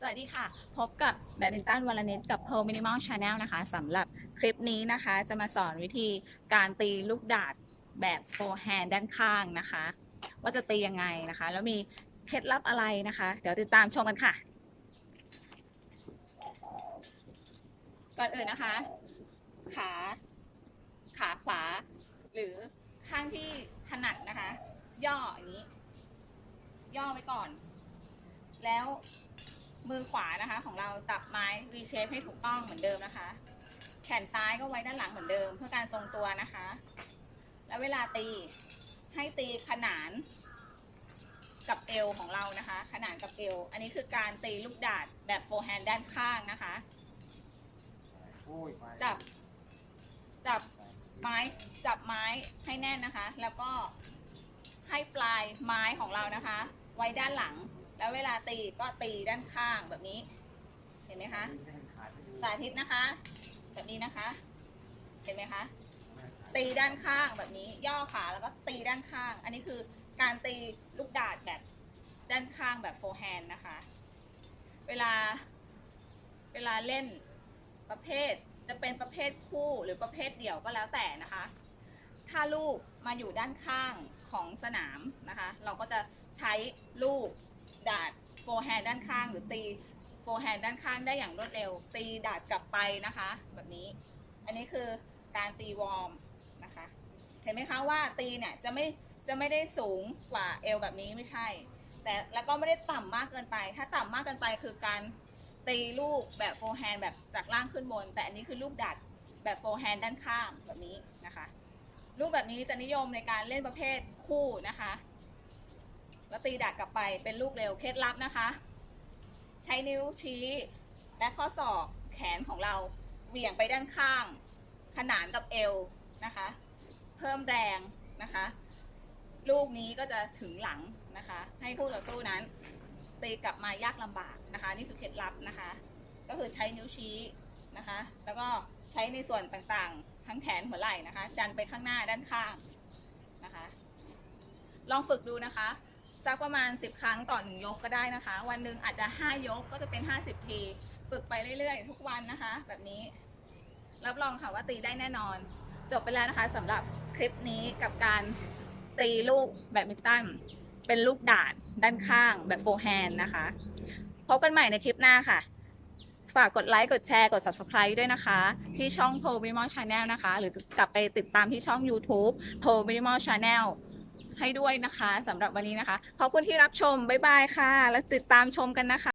สวัสดีค่ะ พบกับแบดมินตันวอลนิตกับ Pearl Minimal Channel นะคะสำหรับคลิปนี้นะคะ จะมาสอนวิธีการตีลูกดาดแบบโฟร์แฮนด์ด้านข้างนะคะ ว่าจะตียังไงนะคะ แล้วมีเคล็ดลับอะไรนะคะ เดี๋ยวติดตามชมกันค่ะ ก่อนอื่นนะคะ ขา ขาขวา หรือข้างที่ถนัดนะคะ ย่ออย่างนี้ ย่อไว้ก่อน แล้ว มือขวานะคะ ของเราจับไม้ V shape ให้ถูกต้องเหมือนเดิมนะคะ แขนซ้ายก็ไว้ด้านหลังเหมือนเดิม เพื่อการทรงตัวนะคะ แล้วเวลาตีให้ตีขนานกับเอวของเรานะคะ ขนานกับเอว อันนี้คือการตีลูกดาดแบบโฟร์แฮนด์ด้านข้างนะคะ จับ จับไม้จับไม้ให้แน่นนะคะ แล้วก็ให้ปลายไม้ของเรานะคะ ไว้ด้านหลัง แล้วเวลาตีก็ตีด้านข้างแบบนี้ เห็นไหมคะ สาธิตนะคะ แบบนี้นะคะ เห็นไหมคะ ตีด้านข้างแบบนี้ ย่อขาแล้วก็ตีด้านข้าง อันนี้คือการตีลูกดาดแบบด้านข้างแบบโฟร์แฮนด์นะคะ เวลา เวลาเล่นประเภทจะเป็นประเภทคู่หรือประเภทเดี่ยวก็แล้วแต่นะคะ ถ้าลูกมาอยู่ด้านข้างของสนามนะคะ เราก็จะใช้ลูก ดาดโฟร์แฮนด์ด้านข้างหรือตีโฟร์แฮนด์ด้านข้างได้อย่างรวดเร็ว ตีดาดกลับไปนะคะ แบบนี้ อันนี้คือการตีวอร์มนะคะ เห็นไหมคะว่าตีเนี่ยจะไม่จะไม่ได้สูงกว่าเอวแบบนี้ไม่ใช่ แต่แล้วก็ไม่ได้ต่ำมากเกินไป ถ้าต่ำมากเกินไปคือการตีลูกแบบโฟร์แฮนด์แบบจากล่างขึ้นบน แต่อันนี้คือลูกดัดแบบโฟร์แฮนด์ด้านข้างแบบนี้นะคะ ลูกแบบนี้จะนิยมในการเล่นประเภทคู่นะคะ ตีดัดกลับไปเป็นลูกเร็วเคล็ดลับนะคะ ใช้นิ้วชี้ และข้อศอกแขนของเราเหวี่ยงไปด้านข้าง ขนานกับเอวนะคะ เพิ่มแรงนะคะ ลูกนี้ก็จะถึงหลังนะคะ ให้คู่ต่อสู้นั้น ตีกลับมายากลำบากนะคะ นี่คือเคล็ดลับนะคะ ก็คือใช้นิ้วชี้นะคะ แล้วก็ใช้ในส่วนต่างๆ ทั้งแขนหัวไหล่นะคะ ดันไปข้างหน้าด้านข้างนะคะ ลองฝึกดูนะคะ สักประมาณ 10 ครั้งต่อหนึ่งยกก็ได้นะคะ วันหนึ่งอาจจะ 5 ยกก็จะเป็น 50 ที ฝึกไปเรื่อยๆ ทุกวันนะคะ แบบนี้ รับรองค่ะว่าตีได้แน่นอน จบไปแล้วนะคะสำหรับคลิปนี้กับการตีลูกแบดมินตันเป็นลูกด่าดด้านข้างแบบโฟร์แฮนด์นะคะ พบกันใหม่ในคลิปหน้าค่ะ ฝากกดไลค์กดแชร์กด subscribe ด้วยนะคะ ที่ช่อง p o Minimal Channel นะคะ หรือกลับไปติดตามที่ช่อง YouTube p o Minimal Channel ให้ด้วยนะคะสำหรับวันนี้นะคะ ขอบคุณที่รับชม บ๊ายบายค่ะ แล้วติดตามชมกันนะคะ